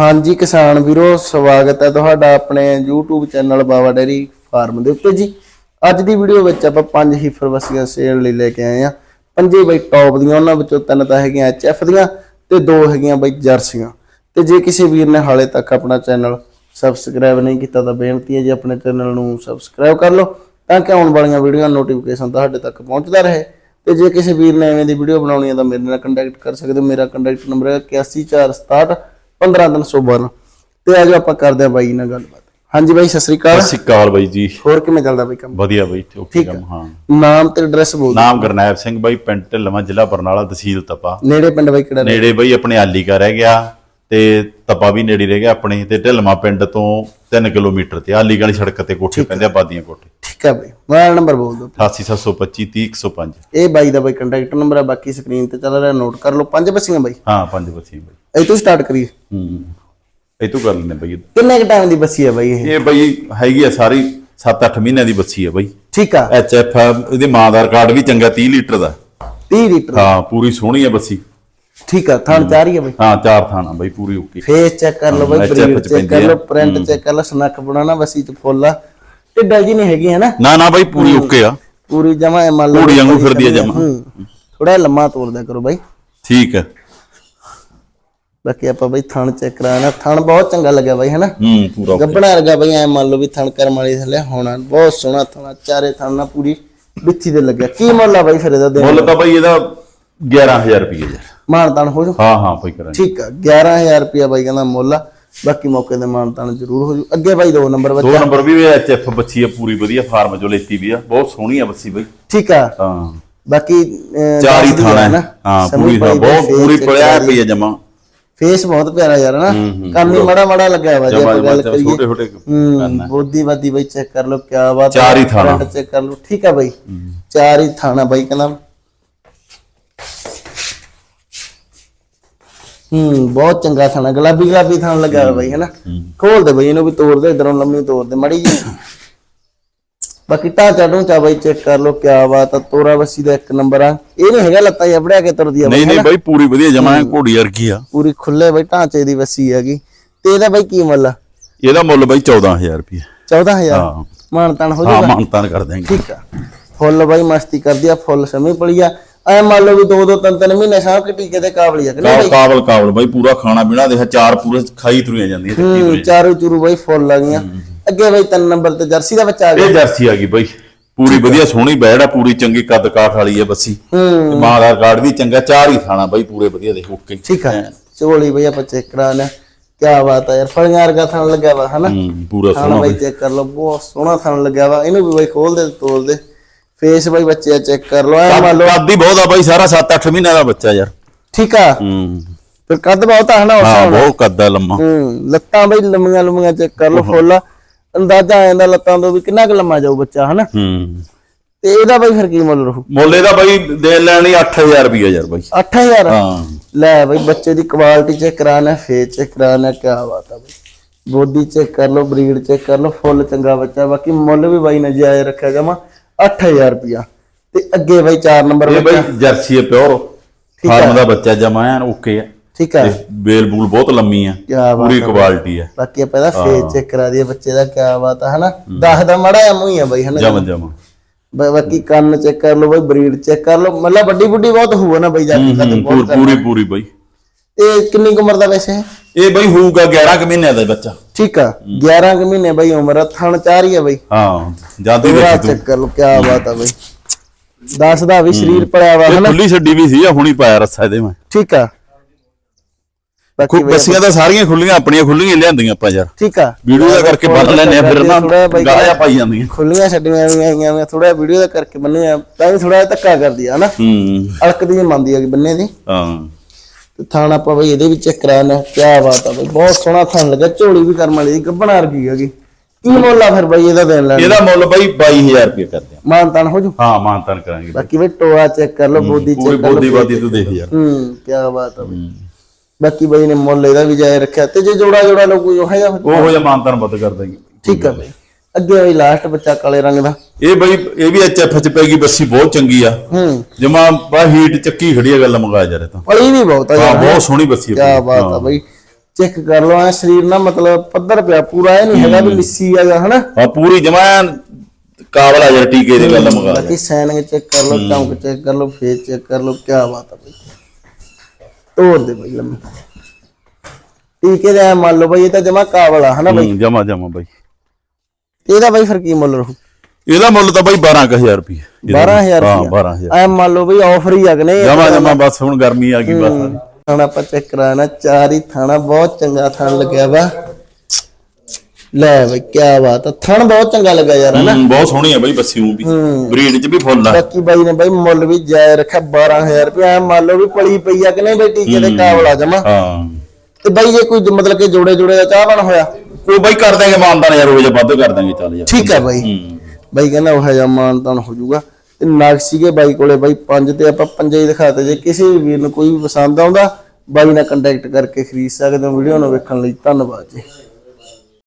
ਹਾਂਜੀ ਕਿਸਾਨ ਵੀਰੋ, ਸਵਾਗਤ ਹੈ ਤੁਹਾਡਾ ਆਪਣੇ YouTube channel Bawa dairy farm ਦੇ ਉੱਤੇ ਜੀ। ਅੱਜ ਦੀ ਵੀਡੀਓ ਵਿੱਚ ਆਪਾਂ ਪੰਜ ਹੀਫਰ ਵਸੀਆਂ ਸੇਲ ਲਈ ਲੈ ਕੇ ਆਏ ਆ ਪੰਜੇ ਬਈ ਟੌਪ ਦੀਆਂ, ਉਹਨਾਂ ਵਿੱਚੋਂ ਤਿੰਨ ਤਾਂ ਹੈਗੀਆਂ ਐਚਐਫ ਦੀਆਂ ਤੇ ਦੋ ਹੈਗੀਆਂ ਬਈ ਜਰਸੀਆਂ। ਤੇ ਜੇ ਕਿਸੇ ਵੀਰ ਨੇ ਹਾਲੇ ਤੱਕ ਆਪਣਾ ਚੈਨਲ ਸਬਸਕ੍ਰਾਈਬ ਨਹੀਂ ਕੀਤਾ ਤਾਂ ਬੇਨਤੀ ਹੈ ਜੀ ਆਪਣੇ ਚੈਨਲ ਨੂੰ ਸਬਸਕ੍ਰਾਈਬ ਕਰ ਲਓ ਤਾਂ ਕਿ ਆਉਣ ਵਾਲੀਆਂ ਵੀਡੀਓ ਨੋਟੀਫਿਕੇਸ਼ਨ ਤੁਹਾਡੇ ਤੱਕ ਪਹੁੰਚਦਾ ਰਹੇ। ਤੇ ਜੇ ਕਿਸੇ ਵੀਰ ਨੇ ਐਵੇਂ ਦੀ ਵੀਡੀਓ ਬਣਾਉਣੀ ਹੈ ਤਾਂ ਮੇਰੇ ਨਾਲ ਕੰਟੈਕਟ ਕਰ ਸਕਦੇ ਹੋ। ਮੇਰਾ ਕੰਟੈਕਟ ਨੰਬਰ ਹੈ 8146 15312 ਤੇ ਆਜੋ ਆਪਾਂ ਕਰਦੇ ਆ ਬਾਈ ਨਾਲ ਗੱਲਬਾਤ। ਹਾਂਜੀ ਬਾਈ ਸਤਿ ਸ੍ਰੀ ਅਕਾਲ। ਸਤਿ ਸ਼੍ਰੀ ਅਕਾਲ ਬਾਈ ਜੀ। ਹੋਰ ਕਿਵੇਂ ਚੱਲਦਾ ਬਾਈ ਕੰਮ? ਵਧੀਆ ਬਾਈ ਓਕੇ ਕੰਮ ਹਾਂ। ਨਾਮ ਤੇ ਐਡਰੈਸ ਬੋਲ। ਨਾਮ ਗਰਨੈਬ ਸਿੰਘ ਬਾਈ ਪਿੰਡ ਢਿੱਲਵਾਂ ਜ਼ਿਲ੍ਹਾ ਬਰਨਾਲਾ ਤਹਿਸੀਲ ਤਪਾ। ਨੇੜੇ ਪਿੰਡ ਬਾਈ ਕਿਹੜਾ ਨੇੜੇ ਬਾਈ ਆਪਣੇ ਆਲੀ ਕਾ ਰਹਿ ਗਿਆ। ਤੇ ਤਪਾ ਵੀ ਨੇੜੇ ਰਹਿ ਗਿਆ ਆਪਣੇ ਤੇ ਢਿੱਲਵਾਂ ਪਿੰਡ ਤੋਂ 3 ਕਿਲੋਮੀਟਰ ਤੇ ਆਲੀ ਵਾਲੀ ਸੜਕ ਤੇ ਕੋਠੇ ਪੈਂਦੇ ਆ ਬਾਦੀਆਂ ਕੋਠੇ। ਠੀਕ ਹੈ ਬਾਈ ਮੋਬਾਈਲ ਨੰਬਰ ਬੋਲ ਦਿਓ। 88725 30105 ਇਹ ਬਾਈ ਦਾ ਬਾਈ ਕੰਟੈਕਟ ਨੰਬਰ ਹੈ ਬਾਕੀ ਸਕਰੀਨ ਤੇ ਚੱਲ ਰਿਹਾ ਨੋਟ ਕਰ ਲਓ। ਪੰਜ ਬੱਸੀਆਂ ਬਾਈ। ਹਾਂ ਪੰਜ ਬੱਚੀ ਬਾਈ। ਇਹ ਤੋਂ ਸਟਾਰਟ ਕਰੀਏ। ਹੂੰ ਇਹ ਤੋਂ ਕਰ ਲੈਂਦੇ ਬਾਈ। ਕਿੰਨੇ ਕ ਟਾਈਮ ਦੀ ਬੱਸੀ ਹੈ ਬਾਈ ਇਹ? ਇਹ ਬਾਈ ਹੈਗੀ ਆ ਸਾਰੀ 7-8 ਮਹੀਨਿਆਂ ਦੀ ਬੱਚੀ ਆ ਬਾਈ। ਠੀਕ ਆ। ਐਚ ਐਫ ਇਹਦੇ ਮਾਂ ਦਾ ਰਿਕਾਰਡ ਵੀ ਚੰਗਾ 30 ਲੀਟਰ ਦਾ। 30 ਲੀਟਰ। ਹਾਂ ਪੂਰੀ ਸੋਹਣੀ ਆ ਬੱਸੀ। ਠੀਕ ਆ ਥਣ ਚਾਹ ਰਹੀ ਹੈ ਬਾਈ? ਹਾਂ ਚਾਰ ਥਾਣਾ ਬਾਈ ਪੂਰੀ ਓਕੇ। ਫੇਸ ਚੈੱਕ ਕਰ ਲਓ ਬਾਈ ਬਰੀਡ ਚੈੱਕ ਕਰ ਲਓ ਆ। ਪ੍ਰਿੰਟ ਚੈੱਕ ਕਰ ਲਓ ਸਨੱਖ ਬਣਾਣਾ ਬੱਸੀ ਚ ਫੁੱਲ ਆ। ਢਿੱਡਲ ਜੀ ਨਹੀਂ ਹੈਗੀ ਹੈ ਨਾ? ਨਾ ਨਾ ਬਾਈ ਪੂਰੀ ਓਕੇ ਆ। ਪੂਰੀ ਜਮਾ ਮੰਨ ਲਓ ਘੋੜੀ ਵਾਂਗੂ ਫਿਰਦੀ ਆ ਜਮਾਂ। ਥੋੜਾ ਲੰਮਾ ਤੋਰਦਾ ਕਰੋ ਬਾਈ। ਠੀਕ ਹੈ ਬਾਕੀ ਆਪਾਂ ਬਾਈ ਥਣ ਚੈੱਕ ਕਰਾਣਾ ਥਣ ਬਹੁਤ ਚੰਗਾ ਲੱਗਿਆ ਬਾਈ ਹੈਨਾ ਹੂੰ ਪੂਰਾ। ਗੱਬਣਾ ਵਰਗਾ ਬਈ ਐ ਮੰਨ ਲਓ ਵੀ ਥਣ ਕਰਮ ਵਾਲੀ ਥੱਲੇ ਹੋਣਾ। ਬਹੁਤ ਸੋਹਣਾ ਥਣਾ ਚਾਰੇ ਥਣ ਨਾਲ ਪੂਰੀ ਵਿੱਚੀ ਦੇ ਲੱਗਿਆ। ਕੀ ਮੁੱਲ ਆ ਬਾਈ ਫਿਰ ਇਹਦਾ ਮੁੱਲ ਤਾਂ ਬਾਈ ਇਹਦਾ 11000 ਰੁਪਏ ਯਾਰ ਮਾਨਤਾਨ ਹੋ ਜੂ ਹਾਂ ਹਾਂ ਬਾਈ ਕਰਾਂਗੇ। ਠੀਕ ਆ 11000 ਰੁਪਿਆ ਬਾਈ ਕਹਿੰਦਾ ਮੁੱਲ ਆ। ਬਾਕੀ ਮੌਕੇ ਤੇ ਮਾਨਤਾਨ ਜ਼ਰੂਰ ਹੋ ਜੂ ਅੱਗੇ ਬਾਈ ਦੋ ਨੰਬਰ ਦੋ ਬੱਚਾ ਨੰਬਰ ਵੀ ਐਚ ਐਫ ਬੱਚੀ ਆ ਪੂਰੀ ਵਧੀਆ ਫਾਰਮ ਚੋਂ ਲੈਤੀ ਵੀ ਆ। ਬਹੁਤ ਸੋਹਣੀ ਆ ਬੱਚੀ ਬਾਈ। ਠੀਕ ਆ। ਹਾਂ। ਬਾਕੀ ਅਹ, ਚਾਰ ਹੀ ਦੱਸਦੀ ਥਾਣਾ ਹੈ। ਹਾਂ ਪੂਰੀ ਪਾਈ ਬਹੁਤ face ਪੂਰੀ check ਪੜਿਆ ਪਈ ਆ ਜਮਾ। ਫੇਸ ਬਹੁਤ ਪਿਆਰਾ ਯਾਰ ਨਾ ਕੰਨ ਹੀ ਮੜਾ ਮੜਾ ਲੱਗਿਆ ਵਾ ਜੇ ਜਮਾ ਆਪਾਂ ਗੱਲ ਕਰੀਏ। ਛੋਟੇ ਛੋਟੇ ਹੂੰ ਬੋਦੀ ਬਾਦੀ ਬਾਈ ਚੈੱਕ ਕਰ ਲਓ ਕਿਆ ਬਾਤ ਚਾਰ ਹੀ ਥਾਣਾ। ਚੈੱਕ ਕਰ ਲਓ। ਠੀਕ ਆ ਬਾਈ। ਚਾਰ ਹੀ ਥਾਣਾ ਬਾਈ ਕਹਿੰਦਾ। ਹੂੰ ਬਹੁਤ ਚੰਗਾ ਥਾਣਾ ਗੁਲਾਬੀ ਗੁਲਾਬੀ ਥਾਣ ਲੱਗਾ ਹੋਇਆ ਬਾਈ ਹੈਨਾ? ਖੋਲ ਦੇ ਬਾਈ ਇਹਨੂੰ ਵੀ ਤੋੜ ਦੇ ਇਧਰੋਂ ਲੰਮੀ ਤੋੜ ਦੇ ਮੜੀ ਜੀ ਬਾਕੀ ਢਾਂਚਾ ਢੂੰਚਾ ਬਾਈ ਚੈੱਕ ਕਰ ਲਓ ਕਿਆ ਬਾਤ ਆ ਤੋਰਾ ਬੱਸੀ ਦਾ ਇੱਕ ਨੰਬਰ ਆ। ਇਹ ਨਹੀਂ ਹੈਗਾ ਲੱਤਾਂ ਜਬੜਿਆ ਕੇ ਤੁਰਦੀ ਆ ਨਹੀਂ ਨਹੀਂ ਬਾਈ ਪੂਰੀ ਵਧੀਆ ਜਮਾ ਘੋੜੀ ਵਰਗੀ ਆ। ਪੂਰੀ ਖੁੱਲੇ ਬਾਈ ਢਾਂਚੇ ਦੀ ਬੱਸੀ ਹੈਗੀ। ਤੇ ਇਹਦਾ ਬਾਈ ਕੀ ਮੁੱਲ ਆ? ਇਹਦਾ ਮੁੱਲ ਬਾਈ 14000 ਰੁਪਏ 14000 ਹਾਂ। ਮਾਨਤਾਨ ਹੋ ਹਾਂ ਜਾਊਗਾ? ਮਾਨਤਾਨ ਕਰ ਦਿਆਂਗੇ। ਠੀਕ ਆ। ਫੁੱਲ ਬਾਈ ਮਸਤੀ ਕਰਦੀ ਆ ਫੁੱਲ ਸਮੇਂ ਪੜੀ ਆ। ਐ ਮੰਨ ਲਓ ਵੀ ਦੋ ਦੋ ਤਿੰਨ ਤਿੰਨ ਮਹੀਨੇ ਸਾਹ ਕੇ ਟੀਕੇ ਦੇ ਕਾਬਲੀ ਆ ਕਿ ਨਹੀਂ ਕਾਬਲ ਕਾਬਲ ਕਾਬਲ ਬਾਈ ਪੂਰਾ ਖਾਣਾ ਪੀਣਾ ਦੇਖ ਚਾਰ ਪੂਰੇ ਖਾਈ ਤੁਰੀਆਂ ਜਾਂਦੀਆਂ ਤੇ ਹੂੰ ਚਾਰੂ ਚੂਰੂ ਬਾਈ ਫੁੱਲ ਆ ਗਈਆਂ। ਅੱਗੇ ਬਾਈ ਤਿੰਨ ਨੰਬਰ ਤੇ ਜਰਸੀ ਦਾ ਬੱਚਾ ਆ ਗਿਆ। ਇਹ ਜਰਸੀ ਆ ਗਈ ਬਾਈ। ਪੂਰੀ ਵਧੀਆ ਸੋਹਣੀ ਬੈੜ ਆ ਪੂਰੀ ਚੰਗੀ ਕੱਦ ਕਾਠ ਵਾਲੀ ਆ ਬੱਸੀ। ਹੂੰ। ਤੇ ਮਾਂ ਦਾ ਰਿਕਾਰਡ ਵੀ ਚੰਗਾ ਚਾਰ ਹੀ ਥਾਣਾ ਬਾਈ ਪੂਰੇ ਵਧੀਆ ਦੇ ਓਕੇ। ਠੀਕ ਆ। ਚੋਲੀ ਬਈ ਆਪਾਂ ਚੈੱਕ ਕਰਾ ਲਿਆ। ਕੀ ਬਾਤ ਆ ਯਾਰ ਫੜੀਆਂ ਵਰਗਾ ਥਣ ਲੱਗਿਆ ਵਾ ਹਨਾ? ਹੂੰ ਪੂਰਾ ਥਣ ਸੋਹਣਾ ਬਾਈ ਚੈੱਕ ਕਰ ਲਓ ਬਹੁਤ ਸੋਹਣਾ ਥਣ ਲੱਗਿਆ ਵਾ। ਇਹਨੂੰ ਵੀ ਬਾਈ ਖੋਲ ਦੇ ਤੋੜ ਦੇ। ਫੇਸ ਬਾਈ ਬੱਚੇ ਚੈੱਕ ਕਰ ਲਓ ਐ ਮੰਨ ਲਓ। ਕੱਦ ਹੀ ਬਹੁਤ ਆ ਬਾਈ ਸਾਰਾ 7-8 ਮਹੀਨਿਆਂ ਦਾ ਬੱਚਾ ਯਾਰ। ਠੀਕ ਆ? ਹੂੰ। ਫਿਰ ਕੱਦ ਬਹੁਤ ਆ ਹਨਾ ਉਸ ਹਾਂ। ਬਹੁਤ ਕੱਦ ਆ ਲੰਮਾ। ਹੂੰ ਲੱਤਾਂ ਬਈ ਲੰਮੀਆਂ ਲੰਮੀਆਂ ਚੈੱਕ ਕਰ ਲਓ ਫੁੱਲ। ਅੰਦਾਜ਼ਾ ਆ ਜਾਂਦਾ ਲੱਤਾਂ ਤੋਂ ਵੀ ਕਿੰਨਾ ਕੁ ਲੰਮਾ ਜਾਊ ਬੱਚਾ ਹਨਾ? ਹੂੰ। ਤੇ ਇਹਦਾ ਬਈ ਫਿਰ ਕੀ ਮੁੱਲ ਰਹੂ? ਮੁੱਲ ਇਹਦਾ ਬਾਈ ਦੇ ਲੈਣੀ 8000 ਰੁਪਏ ਯਾਰ ਬਾਈ। 8000 ਹਾਂ। ਲੈ ਬਈ ਬੱਚੇ ਦੀ ਕੁਆਲਿਟੀ ਚੈੱਕ ਕਰਾਣਾ ਫੇਸ ਚੈੱਕ ਕਰਾਣਾ ਕੀ ਬਾਤ ਆ ਬਈ। ਬੋਡੀ ਚੈੱਕ ਕਰ ਲਓ ਬਰੀਡ ਚੈੱਕ ਕਰ ਲਓ ਫੁੱਲ ਚੰਗਾ ਬੱਚਾ ਬਾਕੀ ਮੁੱਲ ਵੀ ਬਾਈ ਨੇ ਜਾਇਜ਼ ਰੱਖਿਆ ਜਮਾ 8000 ਰੁਪਿਆ ਤੇ ਅੱਗੇ ਬਾਈ 4 ਨੰਬਰ ਇਹ ਬਾਈ ਜਰਸੀ ਹੈ ਪਿਓਰ। ਫਾਰਮ ਦਾ ਬੱਚਾ ਜਮਾ ਐਨ ਓਕੇ ਆ ਠੀਕ ਤੇ ਬੇਲ ਬੂਲ ਬਹੁਤ ਲੰਮੀ ਬਾਤ ਪੂਰੀ ਕੁਆਲਿਟੀ ਆ ਬਾਕੀ ਆਪਾਂ ਇਹਦਾ ਫੇਸ ਚੈੱਕ ਕਰਾ ਦਈਏ ਬੱਚੇ ਦਾ ਕੀ ਬਾਤ ਆ ਹਨਾ? 10 ਦਾ ਮੜਾ ਆ ਮੂੰਹ ਹੀ ਆ ਬਾਈ ਹਨਾ ਜਮ ਜਮ। ਬਾਕੀ ਕੰਨ ਚੈੱਕ ਕਰ ਲਓ ਬਾਈ ਬਰੀਡ ਚੈੱਕ ਕਰ ਲਓ। ਮਤਲਬ ਵੱਡੀ ਬੁੱਢੀ ਬਹੁਤ ਹੋਊ ਨਾ ਬਾਈ ਜਾ ਕੇ ਕਦੇ ਬਹੁਤ ਕਰ- ਪੂਰੀ ਪੂਰੀ ਬਾਈ। ਤੇ ਕਿੰਨੀ ਕੁ ਉਮਰ ਦਾ ਵੈਸੇ? ਹੈ ਇਹ ਬਾਈ ਹੋਊਗਾ 11 ਕੁ ਮਹੀਨਿਆਂ ਦਾ ਬੱਚਾ। ਠੀਕ ਆ 11 ਕੁ ਮਹੀਨੇ ਬਾਈ ਉਮਰ ਆ ਥਣ ਚਾਰ ਹੀ ਆ ਬਾਈ। ਹਾਂ ਜਾਂਦੀ ਵੇਖੀ ਤੂੰ। ਚੈੱਕ ਕਰ ਲਓ ਕੀ ਬਾਤ ਆ ਬਾਈ। ਦੱਸਦਾ ਵੀ ਸਰੀਰ ਪੜਿਆ ਵਾ ਇਹ ਹਨਾ? ਖੁੱਲੀ ਛੱਡੀ ਵੀ ਸੀ ਆ ਹੁਣੀ ਪਾਇਆ ਰੱਸਾ ਇਹਦੇ ਮੈਂ। ਠੀਕ ਆ। ਬਾਕੀ ਖੁ- ਬਾਈ ਬੱਸੀਆਂ ਤਾਂ ਸਾਰੀਆਂ ਖੁੱਲੀਆਂ ਆਪਣੀਆਂ ਖੁੱਲੀਆਂ ਹੀ ਲਿਆਂਦੀਆਂ ਆਪਾਂ ਯਾਰ। ਠੀਕ ਆ। ਵੀਡੀਓ ਦਾ ਕਰਕੇ ਬੰਨ ਲੈਨੇ ਆ ਫਿਰ ਨਾ ਥੋੜ੍ਹਾ ਬਾਈ ਗਾਇਆ ਪਾਈ ਜਾਂਦੀਆਂ। ਖੁੱਲੀਆਂ ਛੱਡੀਆਂ ਵੀ ਆਈਆਂ ਮੈਂ ਥੋੜਾ ਵੀਡੀਓ ਦਾ ਕਰਕੇ ਬੰਨੇ ਆ ਤਾਂ ਵੀ ਥੋੜਾ ਧੱਕਾ ਕਰਦੀ ਆ ਹਨਾ? ਹੂੰ। ਅਲਕਦੀ ਜਿਹੀ ਮੰਨਦੀ ਆ ਕਿ ਬੰਨੇ ਦੀ। ਹਾਂ। ਥਾਣ ਆਪਾਂ ਬਈ ਇਹਦੇ ਵਿੱਚ ਕਰਾਣਾ ਕੀ ਬਾਤ ਆ ਬਈ ਬਹੁਤ ਸੋਹਣਾ ਥਾਣ ਲੱਗਾ ਝੋਲੀ ਵੀ ਕਰਮ ਵਾਲੀ ਦੀ ਗੱਬਣਾ ਰਗੀ ਹੈਗੀ। ਕੀ ਮੁੱਲ ਆ ਫਿਰ ਬਈ ਇਹਦਾ ਦੇਣ ਲੈਣ ਇਹਦਾ ਮੁੱਲ ਬਾਈ 22000 ਰੁਪਏ ਕਰਦੇ ਆ ਮਾਨ ਤਾਨ ਹੋ ਜੂ? ਹਾਂ ਮਾਨਤਨ ਕਰਾਂਗੇ। ਬਾਕੀ ਬਈ ਟੋਆ ਚੈੱਕ ਕਰ ਲਓ ਬੋਦੀ ਚੈੱਕ ਕਰ ਬੋਦੀ ਲਓ ਬਾਦੀ ਤੂੰ ਦੇਖ ਯਾਰ। ਹੂੰ ਕੀ ਬਾਤ ਆ ਬਈ। ਬਾਕੀ ਬਈ ਨੇ ਮੁੱਲ ਇਹਦਾ ਵੀ ਜਾਇ ਰੱਖਿਆ ਤੇ ਜੇ ਜੋੜਾ ਜੋੜਾ ਲੋਕ ਉਹ ਹੈਗਾ ਉਹ ਹੋ ਜਾ ਮਾਨਤਨ ਵੱਧ ਕਰ ਦਾਂਗੇ ਠੀਕ ਆ ਬਈ। ਅੱਗੇ ਬਈ ਲਾਸਟ ਬੱਚਾ ਕਾਲੇ ਰੰਗ ਦਾ। ਇਹ ਬਈ ਇਹ ਵੀ ਐਚਐਫ ਚ ਪੈਗੀ ਬੱਸੀ ਬਹੁਤ ਚੰਗੀ ਆ। ਹੂੰ। ਜਮਾ ਬਾ ਹੀਟ ਚੱਕੀ ਖੜੀ ਆ ਗੱਲ ਮੰਗਾ ਜਾ ਰਹੇ ਤਾਂ। ਪਲੀ ਵੀ ਬਹੁਤ ਆ ਹਾਂ ਬਹੁਤ ਸੋਹਣੀ ਬੱਸੀ ਕੀ ਆ ਬਾਤ ਆ ਬਈ। ਚੈੱਕ ਕਰ ਲਓ ਐ ਸਰੀਰ ਨਾ ਮਤਲਬ ਪੱਧਰ ਪਿਆ ਪੂਰਾ ਇਹ ਨਹੀਂ ਹੈਗਾ ਵੀ ਲਿੱਸੀ ਹੈਗਾ ਹਨਾ। ਆ ਪੂਰੀ ਜਮਾ ਕਾਬਲ ਆ ਯਾਰ ਟੀਕੇ ਦੀ ਗੱਲ ਮੁਕਾ ਬਾਕੀ ਸਾਈਨਿੰਗ ਚੈੱਕ ਕਰ ਲਓ ਚੌਂਕ ਚੈੱਕ ਕਰ ਲਓ ਫੇਸ ਚੈੱਕ ਕਰ ਲਓ ਕੀ ਬਾਤ ਆ ਬਈ। ਤੋੜ ਦੇ ਬਈ ਲੰਮੀ। ਟੀਕੇ ਦਾ ਮੰਨ ਲਓ ਬਈ ਇਹ ਤਾਂ ਜਮਾ ਕਾਬਲ ਆ ਹਨਾ ਬਈ। ਜਮਾ ਜਮਾ ਬਾਈ। ਇਹਦਾ ਬਈ ਫਿਰ ਕੀ ਮੁੱਲ ਰਹੂ? ਇਹਦਾ ਮੁੱਲ ਤਾਂ ਬਾਈ 12000 ਰੁਪਏ 12000 ਹਾਂ ਰੁਪਏ 12000 ਐ ਮੰਨ ਲਓ ਬਈ ਆਫਰ ਹੀ ਅਗਨੇ ਜਮਾ ਜਮਾ ਬਸ ਹੁਣ ਗਰਮੀ ਆ ਗਈ ਬਸ ਥਾਣਾ ਆਪਾਂ ਚੈੱਕ ਕਰਾਣਾ ਚਾਰ ਹੀ ਥਾਣਾ ਬਹੁਤ ਚੰਗਾ ਥਣ ਲੱਗਿਆ ਵਾ। ਲੈ ਬਈ ਕੀ ਬਾਤ ਆ। ਥਣ ਬਹੁਤ ਚੰਗਾ ਲੱਗਾ ਯਾਰ ਹਨਾ? ਹੂੰ, ਬਹੁਤ ਸੋਹਣੀ ਆ ਬਾਈ ਬੱਸੀਆਂ ਵੀ। ਬਰੀਡ ਚ ਵੀ ਫੁੱਲ ਆ। ਬਾਕੀ ਬਾਈ ਨੇ ਬਾਈ ਮੁੱਲ ਵੀ ਜਾਇ ਰੱਖਿਆ 12000 ਰੁਪਏ ਐ ਮੰਨ ਲਓ ਵੀ ਪਲੀ ਪਈ ਆ ਕਿ ਨਹੀਂ ਬਈ ਟੀਕੇ ਦੇ ਕਾਬਲਾ ਜਮਾ। ਹਾਂ। ਤੇ ਬਾਈ ਜੇ ਕੋਈ ਮਤਲਬ ਕਿ ਜੋੜੇ ਜੋੜੇ ਦਾ ਚਾਹ ਬਣ ਹੋਇਆ? ਉਹ ਬਾਈ ਕਰ ਦਾਂਗੇ ਮਾਨਦਾਨ ਯਾਰ ਉਹ ਜੇ ਵੱਧ ਕਰ ਦਾਂਗੇ ਚੱਲ ਯਾਰ। ਠੀਕ ਹੈ। ਬਾਈ। ਹੂੰ ਬਾਈ ਕਹਿੰਦਾ ਉਹ ਜਿਹਾ ਮਾਨਤਾਨ ਹੋ ਜਾਊਗਾ। ਤੇ ਨਗ ਸੀਗੇ ਬਾਈ ਕੋਲੇ ਬਾਈ ਪੰਜ ਤੇ ਆਪਾਂ ਪੰਜੇ ਹੀ ਦਿਖਾਤੇ ਜੇ ਕਿਸੇ ਵੀ ਵੀਰ ਨੂੰ ਕੋਈ ਵੀ ਪਸੰਦ ਆਉਂਦਾ ਬਾਈ ਨਾਲ ਕੰਟੈਕਟ ਕਰਕੇ ਖਰੀਦ ਸਕਦੇ ਹੋ। ਵੀਡੀਓ ਨੂੰ ਵੇਖਣ ਲਈ ਧੰਨਵਾਦ ਜੀ।